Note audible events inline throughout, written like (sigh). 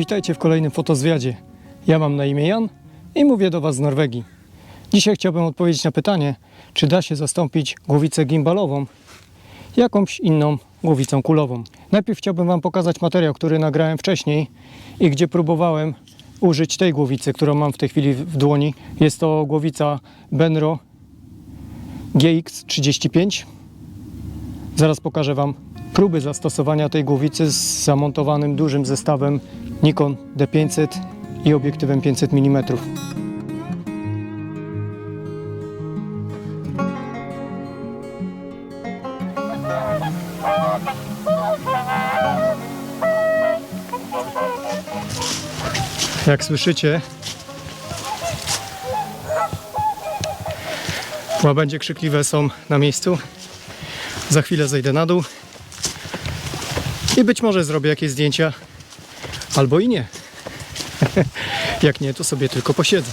Witajcie w kolejnym fotozwiadzie. Ja mam na imię Jan i mówię do Was z Norwegii. Dzisiaj chciałbym odpowiedzieć na pytanie, czy da się zastąpić głowicę gimbalową jakąś inną głowicą kulową. Najpierw chciałbym Wam pokazać materiał, który nagrałem wcześniej i gdzie próbowałem użyć tej głowicy, którą mam w tej chwili w dłoni. Jest to głowica Benro GX35. Zaraz pokażę Wam próby zastosowania tej głowicy z zamontowanym dużym zestawem Nikon D500 i obiektywem 500 mm. Jak słyszycie, łabędzie krzykliwe są na miejscu. Za chwilę zejdę na dół i być może zrobię jakieś zdjęcia, albo i nie. (laughs) Jak nie, to sobie tylko posiedzę.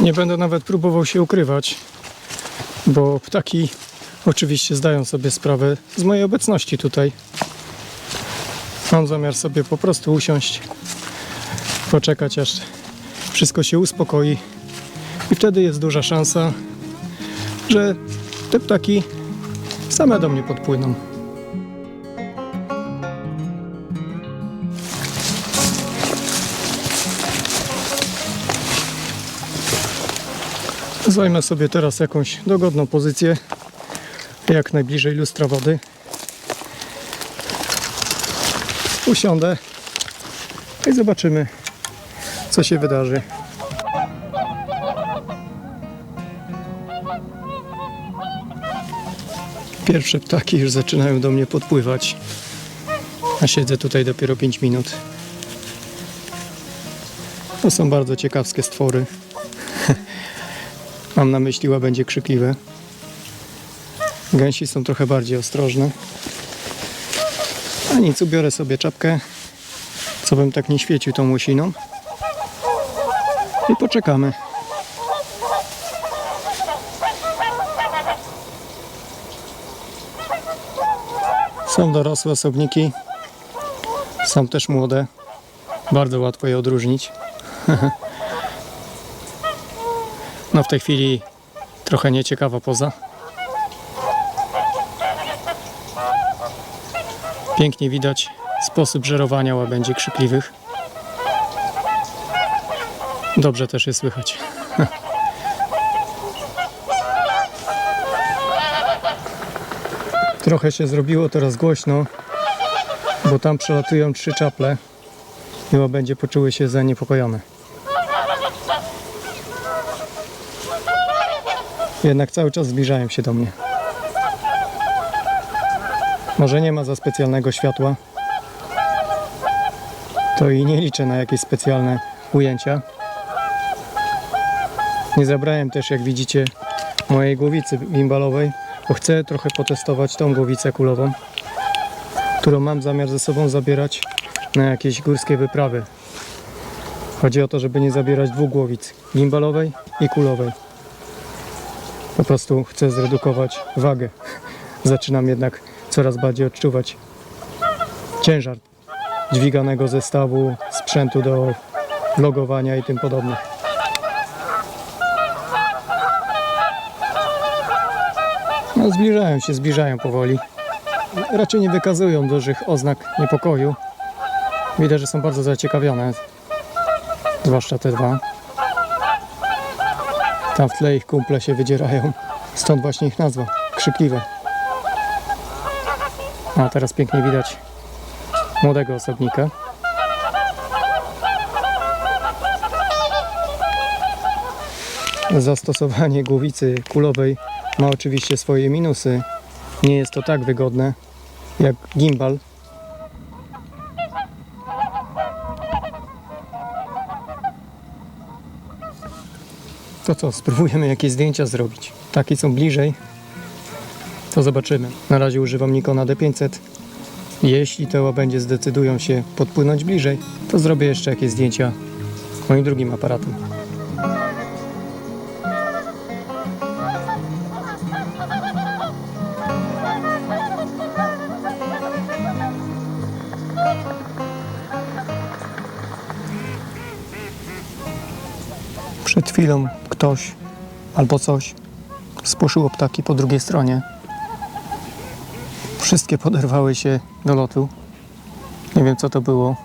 Nie będę nawet próbował się ukrywać, bo ptaki oczywiście zdają sobie sprawę z mojej obecności tutaj. Mam zamiar sobie po prostu usiąść, poczekać aż wszystko się uspokoi i wtedy jest duża szansa, że te ptaki same do mnie podpłyną. Zajmę sobie teraz jakąś dogodną pozycję, jak najbliżej lustra wody. Usiądę i zobaczymy, co się wydarzy. Pierwsze ptaki już zaczynają do mnie podpływać, a siedzę tutaj dopiero 5 minut. To są bardzo ciekawskie stwory. Mam na myśli łabędzie krzykliwe. Gęsi są trochę bardziej ostrożne. A nic, ubiorę sobie czapkę, co bym tak nie świecił tą łysiną. I poczekamy. Są dorosłe osobniki. Są też młode. Bardzo łatwo je odróżnić. (laughs) No w tej chwili trochę nieciekawa poza. Pięknie widać sposób żerowania łabędzi krzykliwych. Dobrze też je słychać. (laughs) Trochę się zrobiło teraz głośno, bo tam przelatują trzy czaple i łabędzie poczuły się zaniepokojone. Jednak cały czas zbliżają się do mnie. Może nie ma za specjalnego światła. To i nie liczę na jakieś specjalne ujęcia. Nie zabrałem też, jak widzicie, mojej głowicy gimbalowej, bo chcę trochę potestować tą głowicę kulową, którą mam zamiar ze sobą zabierać na jakieś górskie wyprawy. Chodzi o to, żeby nie zabierać dwóch głowic, gimbalowej i kulowej. Po prostu chcę zredukować wagę. Zaczynam jednak coraz bardziej odczuwać ciężar dźwiganego zestawu, sprzętu do vlogowania i tym podobnych. No, zbliżają się, zbliżają powoli. Raczej nie wykazują dużych oznak niepokoju. Widać, że są bardzo zaciekawione. Zwłaszcza te dwa. Tam w tle ich kumple się wydzierają. Stąd właśnie ich nazwa. Krzykliwe. A teraz pięknie widać młodego osobnika. Zastosowanie głowicy kulowej ma oczywiście swoje minusy. Nie jest to tak wygodne jak gimbal. To co, spróbujemy jakieś zdjęcia zrobić. Takie są bliżej. To zobaczymy. Na razie używam Nikona D500. Jeśli te łabędzie zdecydują się podpłynąć bliżej, to zrobię jeszcze jakieś zdjęcia moim drugim aparatem. Przed chwilą ktoś albo coś spłoszyło ptaki po drugiej stronie. Wszystkie poderwały się do lotu. Nie wiem co to było.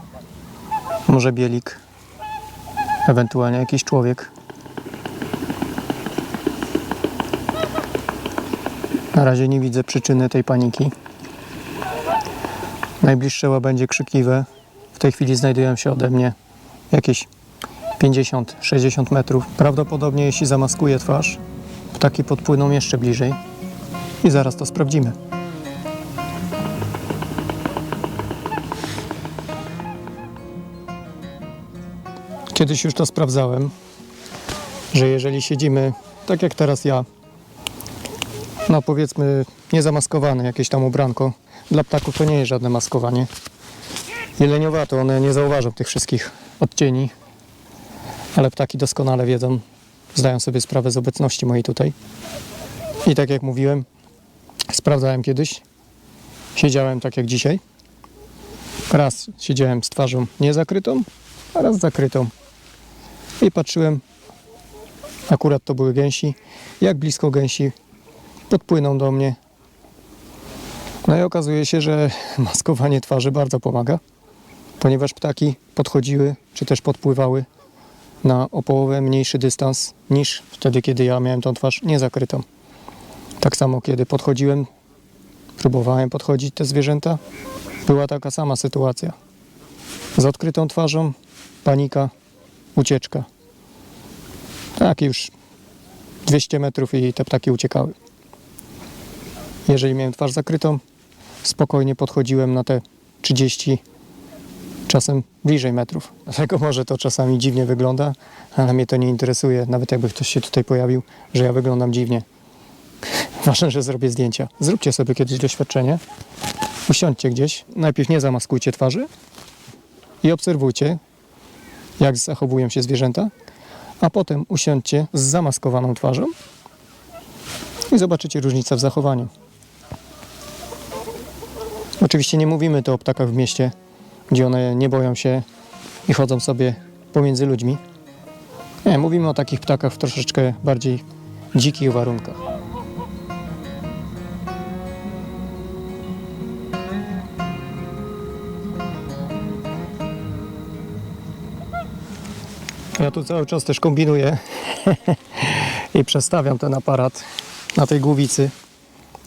Może bielik, ewentualnie jakiś człowiek. Na razie nie widzę przyczyny tej paniki. Najbliższe łabędzie krzykliwe w tej chwili znajdują się ode mnie jakieś 50-60 metrów. Prawdopodobnie jeśli zamaskuję twarz, ptaki podpłyną jeszcze bliżej i zaraz to sprawdzimy. Kiedyś już to sprawdzałem, że jeżeli siedzimy, tak jak teraz ja, no powiedzmy niezamaskowane jakieś tam ubranko, dla ptaków to nie jest żadne maskowanie. Jeleniowato, one nie zauważą tych wszystkich odcieni, ale ptaki doskonale wiedzą, zdają sobie sprawę z obecności mojej tutaj. I tak jak mówiłem, sprawdzałem kiedyś, siedziałem tak jak dzisiaj. Raz siedziałem z twarzą niezakrytą, a raz zakrytą. I patrzyłem, akurat to były gęsi, jak blisko gęsi podpłyną do mnie. No i okazuje się, że (laughs) maskowanie twarzy bardzo pomaga, ponieważ ptaki podchodziły czy też podpływały na o połowę mniejszy dystans niż wtedy, kiedy ja miałem tą twarz niezakrytą. Tak samo, kiedy podchodziłem, próbowałem podchodzić te zwierzęta, była taka sama sytuacja. Z odkrytą twarzą, panika, ucieczka. Tak, już 200 metrów i te ptaki uciekały. Jeżeli miałem twarz zakrytą, spokojnie podchodziłem na te 30, czasem bliżej metrów. Dlatego może to czasami dziwnie wygląda, ale mnie to nie interesuje, nawet jakby ktoś się tutaj pojawił, że ja wyglądam dziwnie. Ważne, że zrobię zdjęcia. Zróbcie sobie kiedyś doświadczenie. Usiądźcie gdzieś, najpierw nie zamaskujcie twarzy i obserwujcie, jak zachowują się zwierzęta, a potem usiądźcie z zamaskowaną twarzą i zobaczycie różnicę w zachowaniu. Oczywiście nie mówimy tu o ptakach w mieście, gdzie one nie boją się i chodzą sobie pomiędzy ludźmi. Nie, mówimy o takich ptakach w troszeczkę bardziej dzikich warunkach. Ja tu cały czas też kombinuję (laughs) i przestawiam ten aparat na tej głowicy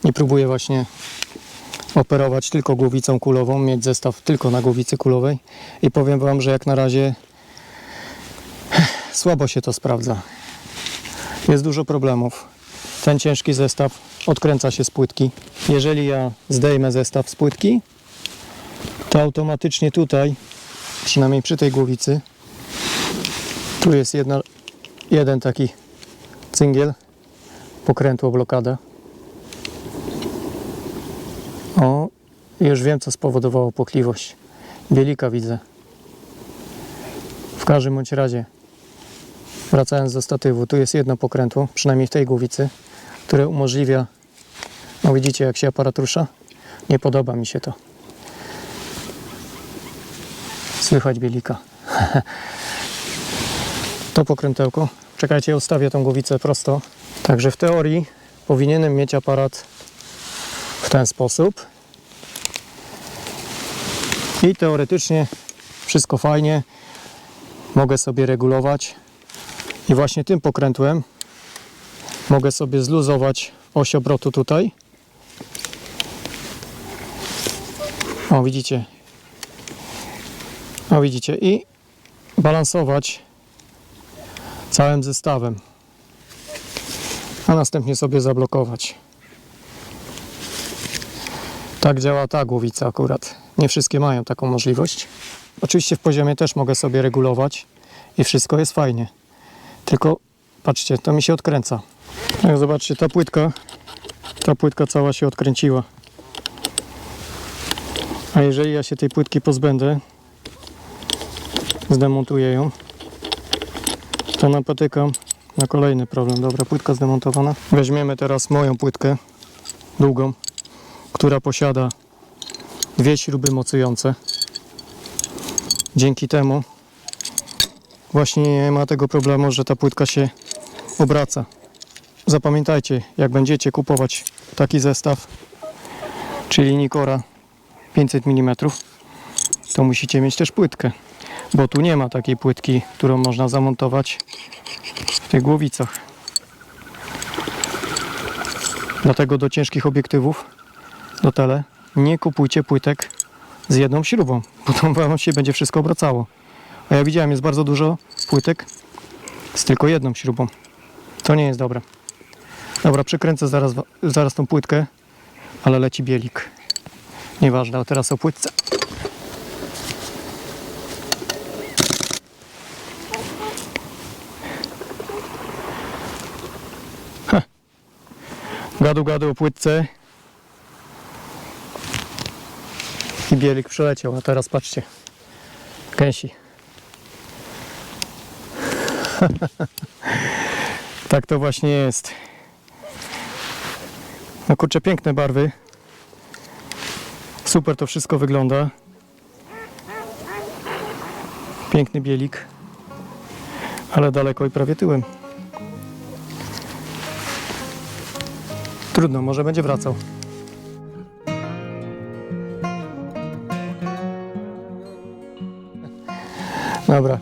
i próbuję właśnie operować tylko głowicą kulową, mieć zestaw tylko na głowicy kulowej i powiem Wam, że jak na razie (sighs) słabo się to sprawdza. Jest dużo problemów. Ten ciężki zestaw odkręca się z płytki. Jeżeli ja zdejmę zestaw z płytki, to automatycznie tutaj, przynajmniej przy tej głowicy, tu jest jedna, jeden taki cyngiel, pokrętło blokada. O, już wiem, co spowodowało płokliwość. Bielika widzę. W każdym bądź razie, wracając do statywu, tu jest jedno pokrętło, przynajmniej w tej głowicy, które umożliwia, no widzicie jak się aparat rusza? Nie podoba mi się to. Słychać bielika. (laughs) to pokrętełko. Czekajcie, ustawię tą głowicę prosto. Także w teorii powinienem mieć aparat ten sposób. I teoretycznie wszystko fajnie. Mogę sobie regulować. I właśnie tym pokrętłem mogę sobie zluzować oś obrotu tutaj. O, widzicie. O, widzicie. I balansować całym zestawem, a następnie sobie zablokować. Tak działa ta głowica akurat. Nie wszystkie mają taką możliwość. Oczywiście w poziomie też mogę sobie regulować i wszystko jest fajnie. Tylko patrzcie, to mi się odkręca. Jak zobaczcie, ta płytka, ta płytka cała się odkręciła. A jeżeli ja się tej płytki pozbędę, zdemontuję ją, to napotykam na kolejny problem. Dobra, płytka zdemontowana. Weźmiemy teraz moją płytkę długą, która posiada dwie śruby mocujące. Dzięki temu właśnie nie ma tego problemu, że ta płytka się obraca. Zapamiętajcie, jak będziecie kupować taki zestaw, czyli Nikora 500 mm, to musicie mieć też płytkę, bo tu nie ma takiej płytki, którą można zamontować w tych głowicach. Dlatego do ciężkich obiektywów, do tele, nie kupujcie płytek z jedną śrubą, bo to (laughs) wam się będzie wszystko obracało. A ja widziałem, jest bardzo dużo płytek z tylko jedną śrubą. To nie jest dobre. Dobra, przykręcę zaraz, zaraz tą płytkę, ale leci bielik. Nieważne, a teraz o płytce. Gadu, gadu o płytce. I bielik przeleciał, a teraz patrzcie. Gęsi. (laughs) tak to właśnie jest. No kurczę, piękne barwy. Super to wszystko wygląda. Piękny bielik. Ale daleko i prawie tyłem. Trudno, może będzie wracał. Dobra,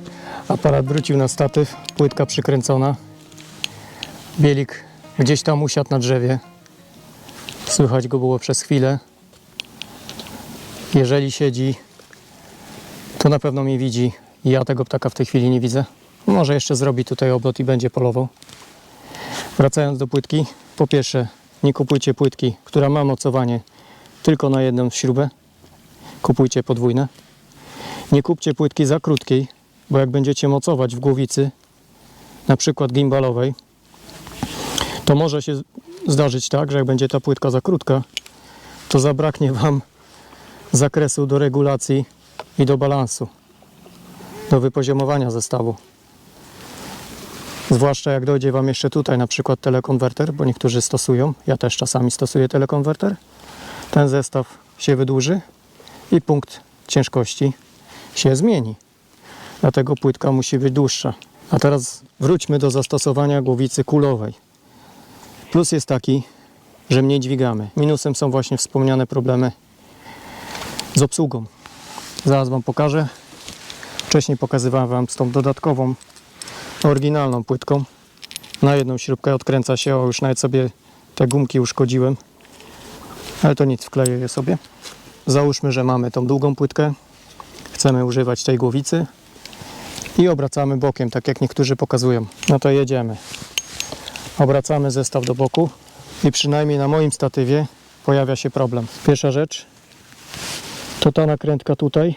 aparat wrócił na statyw, płytka przykręcona. Bielik gdzieś tam usiadł na drzewie. Słychać go było przez chwilę. Jeżeli siedzi, to na pewno mnie widzi. Ja tego ptaka w tej chwili nie widzę. Może jeszcze zrobi tutaj oblot i będzie polował. Wracając do płytki, po pierwsze, nie kupujcie płytki, która ma mocowanie tylko na jedną śrubę. Kupujcie podwójne. Nie kupcie płytki za krótkiej, bo jak będziecie mocować w głowicy, na przykład gimbalowej, to może się zdarzyć tak, że jak będzie ta płytka za krótka, to zabraknie Wam zakresu do regulacji i do balansu, do wypoziomowania zestawu. Zwłaszcza jak dojdzie Wam jeszcze tutaj na przykład telekonwerter, bo niektórzy stosują, ja też czasami stosuję telekonwerter. Ten zestaw się wydłuży i punkt ciężkości się zmieni. Dlatego płytka musi być dłuższa. A teraz wróćmy do zastosowania głowicy kulowej. Plus jest taki, że mniej dźwigamy. Minusem są właśnie wspomniane problemy z obsługą. Zaraz Wam pokażę. Wcześniej pokazywałem Wam z tą dodatkową, oryginalną płytką. Na jedną śrubkę odkręca się, o już nawet sobie te gumki uszkodziłem. Ale to nic, wkleję je sobie. Załóżmy, że mamy tą długą płytkę. Chcemy używać tej głowicy i obracamy bokiem, tak jak niektórzy pokazują. No to jedziemy. Obracamy zestaw do boku i przynajmniej na moim statywie pojawia się problem. Pierwsza rzecz to ta nakrętka tutaj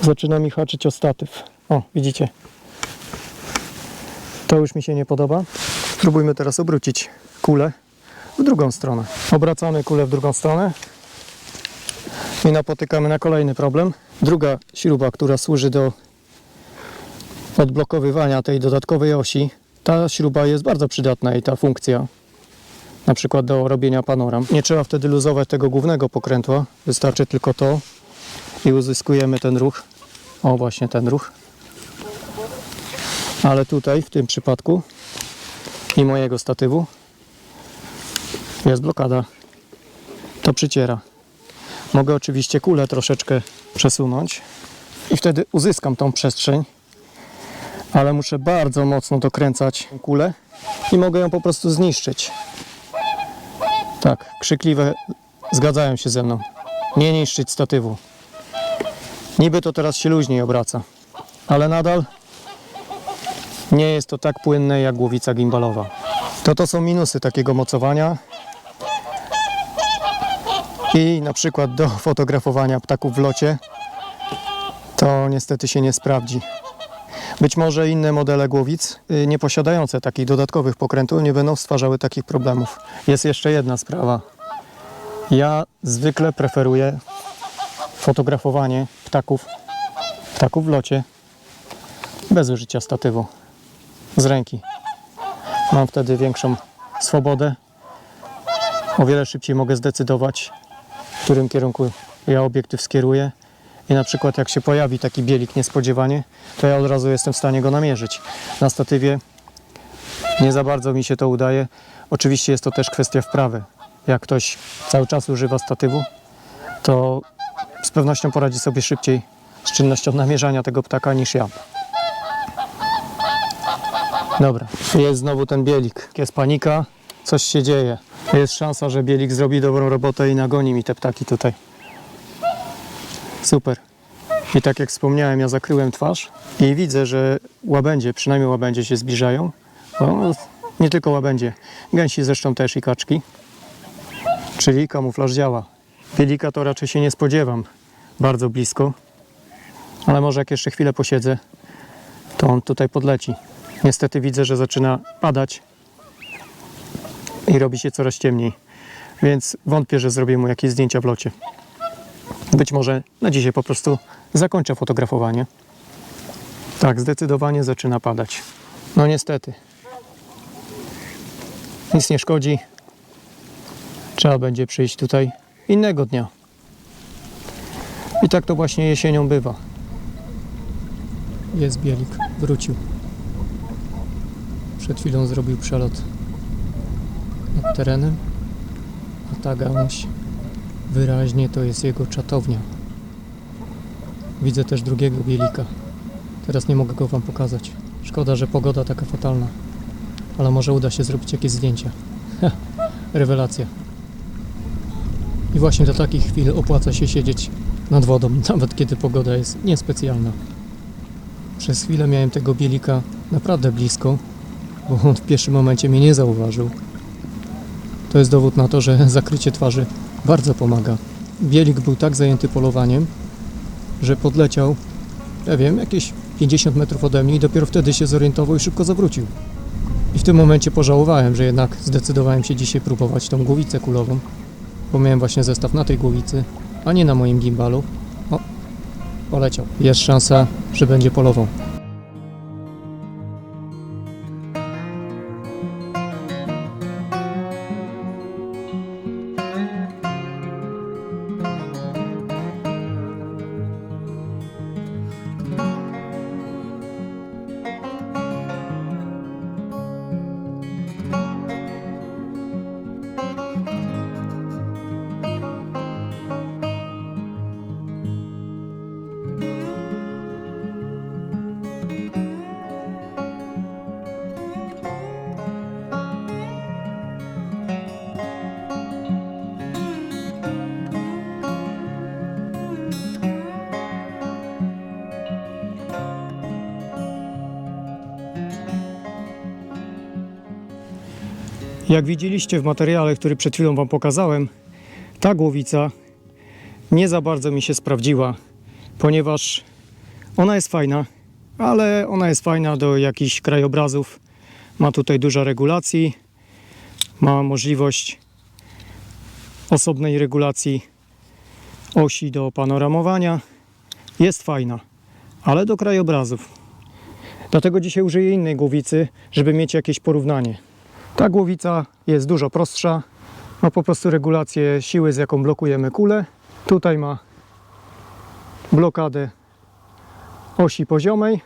zaczyna mi haczyć o statyw. O, widzicie? To już mi się nie podoba. Spróbujmy teraz obrócić kulę w drugą stronę. Obracamy kulę w drugą stronę i napotykamy na kolejny problem. Druga śruba, która służy do odblokowywania tej dodatkowej osi, ta śruba jest bardzo przydatna i ta funkcja, na przykład do robienia panoram. Nie trzeba wtedy luzować tego głównego pokrętła, wystarczy tylko to i uzyskujemy ten ruch. O, właśnie ten ruch. Ale tutaj, w tym przypadku i mojego statywu jest blokada. To przyciera. Mogę oczywiście kulę troszeczkę przesunąć i wtedy uzyskam tą przestrzeń, ale muszę bardzo mocno dokręcać kulę i mogę ją po prostu zniszczyć. Tak, krzykliwe zgadzają się ze mną. Nie niszczyć statywu. Niby to teraz się luźniej obraca, ale nadal nie jest to tak płynne jak głowica gimbalowa. To to są minusy takiego mocowania i na przykład do fotografowania ptaków w locie to niestety się nie sprawdzi. Być może inne modele głowic y, nie posiadające takich dodatkowych pokrętów nie będą stwarzały takich problemów. Jest jeszcze jedna sprawa. Ja zwykle preferuję fotografowanie ptaków, ptaków w locie bez użycia statywu z ręki. Mam wtedy większą swobodę. O wiele szybciej mogę zdecydować, w którym kierunku ja obiektyw skieruję i na przykład jak się pojawi taki bielik niespodziewanie, to ja od razu jestem w stanie go namierzyć. Na statywie nie za bardzo mi się to udaje. Oczywiście jest to też kwestia wprawy. Jak ktoś cały czas używa statywu, to z pewnością poradzi sobie szybciej z czynnością namierzania tego ptaka niż ja. Dobra, jest znowu ten bielik. Jest panika, coś się dzieje. Jest szansa, że bielik zrobi dobrą robotę i nagoni mi te ptaki tutaj. Super. I tak jak wspomniałem, ja zakryłem twarz i widzę, że łabędzie, przynajmniej łabędzie się zbliżają. No, nie tylko łabędzie, gęsi zresztą też i kaczki. Czyli kamuflaż działa. Bielika to raczej się nie spodziewam bardzo blisko, ale może jak jeszcze chwilę posiedzę, to on tutaj podleci. Niestety widzę, że zaczyna padać i robi się coraz ciemniej, więc wątpię, że zrobię mu jakieś zdjęcia w locie. Być może na dzisiaj po prostu zakończę fotografowanie. Tak, zdecydowanie zaczyna padać. No niestety. Nic nie szkodzi. Trzeba będzie przyjść tutaj innego dnia. I tak to właśnie jesienią bywa. Jest bielik, wrócił. Przed chwilą zrobił przelot nad terenem, a ta gałąź wyraźnie to jest jego czatownia. Widzę też drugiego bielika. Teraz nie mogę go Wam pokazać. Szkoda, że pogoda taka fatalna. Ale może uda się zrobić jakieś zdjęcia. Rewelacja. I właśnie do takich chwil opłaca się siedzieć nad wodą, (laughs) nawet kiedy pogoda jest niespecjalna. Przez chwilę miałem tego bielika naprawdę blisko, bo on w pierwszym momencie mnie nie zauważył. To jest dowód na to, że zakrycie twarzy bardzo pomaga. Bielik był tak zajęty polowaniem, że podleciał, ja wiem, jakieś 50 metrów ode mnie i dopiero wtedy się zorientował i szybko zawrócił. I w tym momencie pożałowałem, że jednak zdecydowałem się dzisiaj próbować tą głowicę kulową, bo miałem właśnie zestaw na tej głowicy, a nie na moim gimbalu. O, poleciał. Jest szansa, że będzie polował. Jak widzieliście w materiale, który przed chwilą Wam pokazałem, ta głowica nie za bardzo mi się sprawdziła, ponieważ ona jest fajna, ale ona jest fajna do jakichś krajobrazów. Ma tutaj dużo regulacji, ma możliwość osobnej regulacji osi do panoramowania. Jest fajna, ale do krajobrazów. Dlatego dzisiaj użyję innej głowicy, żeby mieć jakieś porównanie. Ta głowica jest dużo prostsza. Ma po prostu regulację siły, z jaką blokujemy kulę. Tutaj ma blokadę osi poziomej.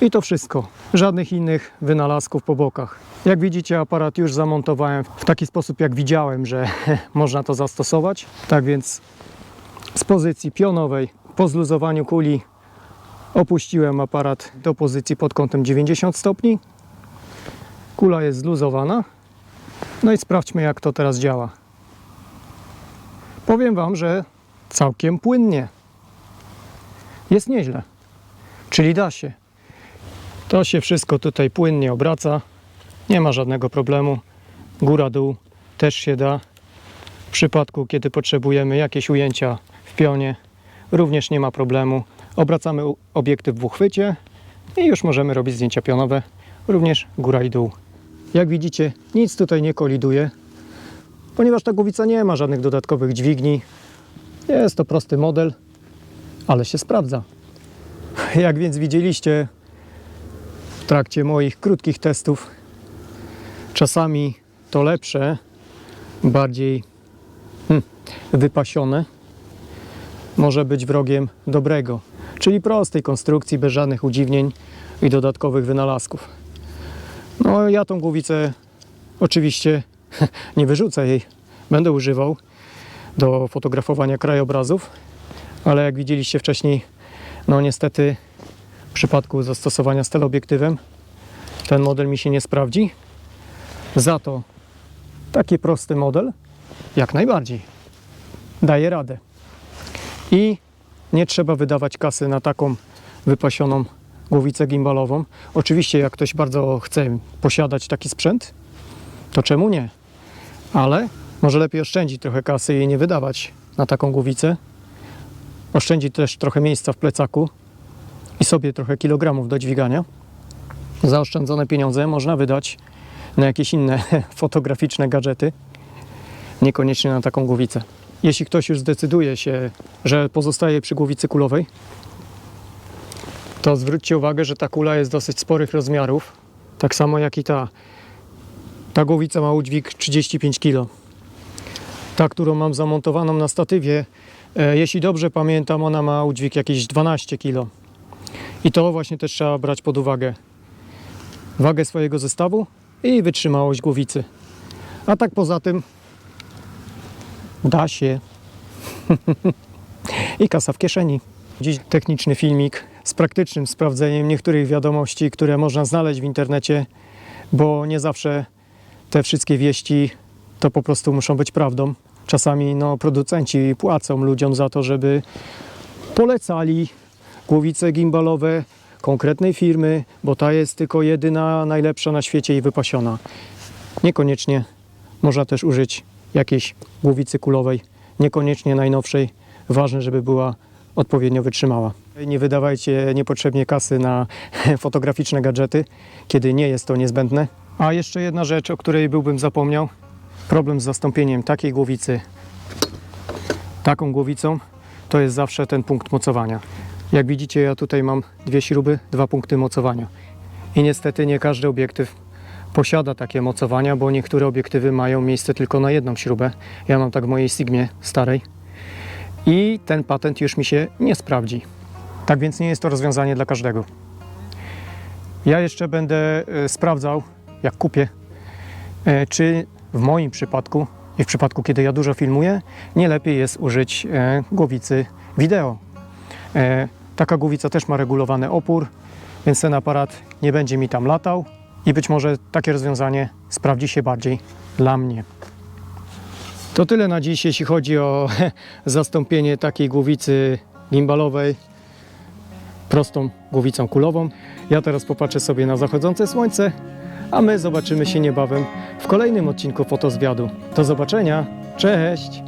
I to wszystko. Żadnych innych wynalazków po bokach. Jak widzicie, aparat już zamontowałem w taki sposób, jak widziałem, że (laughs) można to zastosować. Tak więc z pozycji pionowej po zluzowaniu kuli opuściłem aparat do pozycji pod kątem 90 stopni. Kula jest zluzowana. No i sprawdźmy, jak to teraz działa. Powiem Wam, że całkiem płynnie. Jest nieźle. Czyli da się. To się wszystko tutaj płynnie obraca. Nie ma żadnego problemu. Góra-dół też się da. W przypadku, kiedy potrzebujemy jakieś ujęcia w pionie, również nie ma problemu. Obracamy obiektyw w uchwycie i już możemy robić zdjęcia pionowe, również góra i dół. Jak widzicie, nic tutaj nie koliduje, ponieważ ta głowica nie ma żadnych dodatkowych dźwigni. Jest to prosty model, ale się sprawdza. Jak więc widzieliście w trakcie moich krótkich testów, czasami to lepsze, bardziej hmm, wypasione, może być wrogiem dobrego, czyli prostej konstrukcji, bez żadnych udziwnień i dodatkowych wynalazków. No ja tą głowicę oczywiście (laughs) nie wyrzucę jej, będę używał do fotografowania krajobrazów, ale jak widzieliście wcześniej, no niestety w przypadku zastosowania z teleobiektywem ten model mi się nie sprawdzi. Za to taki prosty model jak najbardziej daje radę. I nie trzeba wydawać kasy na taką wypasioną głowicę gimbalową. Oczywiście jak ktoś bardzo chce posiadać taki sprzęt, to czemu nie? Ale może lepiej oszczędzić trochę kasy i nie wydawać na taką głowicę. Oszczędzić też trochę miejsca w plecaku i sobie trochę kilogramów do dźwigania. Zaoszczędzone pieniądze można wydać na jakieś inne (laughs) fotograficzne gadżety, niekoniecznie na taką głowicę. Jeśli ktoś już zdecyduje się, że pozostaje przy głowicy kulowej, to zwróćcie uwagę, że ta kula jest dosyć sporych rozmiarów, tak samo jak i ta. Ta głowica ma udźwig 35 kg. Ta, którą mam zamontowaną na statywie, e, jeśli dobrze pamiętam, ona ma udźwig jakieś 12 kg. I to właśnie też trzeba brać pod uwagę. Wagę swojego zestawu i wytrzymałość głowicy. A tak poza tym da się. (laughs) I kasa w kieszeni. Dziś techniczny filmik z praktycznym sprawdzeniem niektórych wiadomości, które można znaleźć w internecie, bo nie zawsze te wszystkie wieści to po prostu muszą być prawdą. Czasami no, producenci płacą ludziom za to, żeby polecali głowice gimbalowe konkretnej firmy, bo ta jest tylko jedyna, najlepsza na świecie i wypasiona. Niekoniecznie można też użyć jakiejś głowicy kulowej, niekoniecznie najnowszej. Ważne, żeby była odpowiednio wytrzymała. Nie wydawajcie niepotrzebnie kasy na (laughs) fotograficzne gadżety, kiedy nie jest to niezbędne. A jeszcze jedna rzecz, o której byłbym zapomniał. Problem z zastąpieniem takiej głowicy taką głowicą to jest zawsze ten punkt mocowania. Jak widzicie, ja tutaj mam dwie śruby, dwa punkty mocowania. I niestety nie każdy obiektyw posiada takie mocowania, bo niektóre obiektywy mają miejsce tylko na jedną śrubę. Ja mam tak w mojej Sigmie starej. I ten patent już mi się nie sprawdzi. Tak więc nie jest to rozwiązanie dla każdego. Ja jeszcze będę e, sprawdzał, jak kupię, e, czy w moim przypadku i w przypadku, kiedy ja dużo filmuję, nie lepiej jest użyć e, głowicy wideo. Taka głowica też ma regulowany opór, więc ten aparat nie będzie mi tam latał i być może takie rozwiązanie sprawdzi się bardziej dla mnie. To tyle na dziś, jeśli chodzi o (laughs) zastąpienie takiej głowicy gimbalowej prostą głowicą kulową. Ja teraz popatrzę sobie na zachodzące słońce, a my zobaczymy się niebawem w kolejnym odcinku Fotozwiadu. Do zobaczenia, cześć!